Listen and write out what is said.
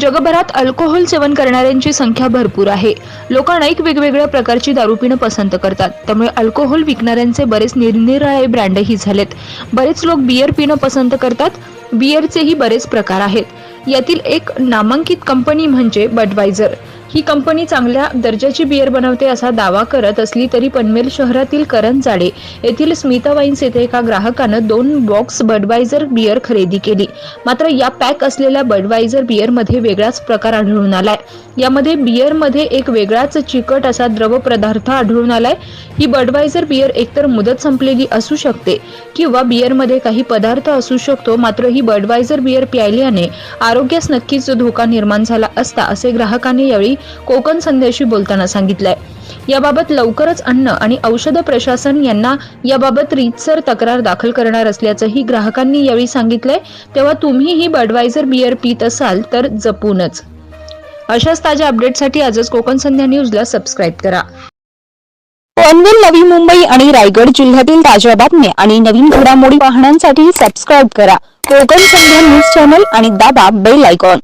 जगभरात अल्कोहोल सेवन करणाऱ्यांची संख्या भरपूर आहे. लोक अनेक वेगवेगळ्या प्रकारची दारू पिणं पसंत करतात. त्यामुळे अल्कोहोल विकणाऱ्यांचे बरेच निरनिराळे ब्रँडही झालेत. बरेच लोक बियर पिणं पसंत करतात. बियरचेही बरेच प्रकार आहेत. यातील एक नामांकित कंपनी म्हणजे बडवायझर. ही कंपनी चांगल्या दर्जाची बियर बनवते असा दावा करत असली तरी पनवेल शहरातील करंजाडे येथील स्मिता वाईन्स येथे एका ग्राहकानं दोन बॉक्स बडवायझर बियर खरेदी केली. मात्र या पॅक असलेल्या बडवायझर बियरमध्ये वेगळाच प्रकार आढळून आलाय. यामध्ये बियरमध्ये एक वेगळाच चिकट असा द्रव पदार्थ आढळून आलाय. ही बडवायझर बियर एकतर मुदत संपलेली असू शकते किंवा बियरमध्ये काही पदार्थ असू शकतो मात्र ही बडवायझर बियर प्यायल्याने आरोग्यास नक्कीच धोका निर्माण झाला असता असे ग्राहकांनी यावेळी कोकण संध्याशी बोलताना सांगितलंय. याबाबत लवकरच अन्न आणि औषध प्रशासन यांना याबाबत रीतसर तक्रार दाखल करणार असल्याचंही ग्राहकांनी यावेळी सांगितलंय. तेव्हा तुम्ही ही बडवायझर बियर पित असाल तर जपूनच. अशाच ताज्या अपडेटसाठी आजच कोकण संध्या न्यूजला सबस्क्राईब करा. पनवेल नवी मुंबई आणि रायगड जिल्ह्यातील ताज्या बातम्या आणि नवीन घडामोडी पाहण्यासाठी सबस्क्राईब करा. कोकण संध्या न्यूज चॅनल आणि दाबा बेल आयकॉन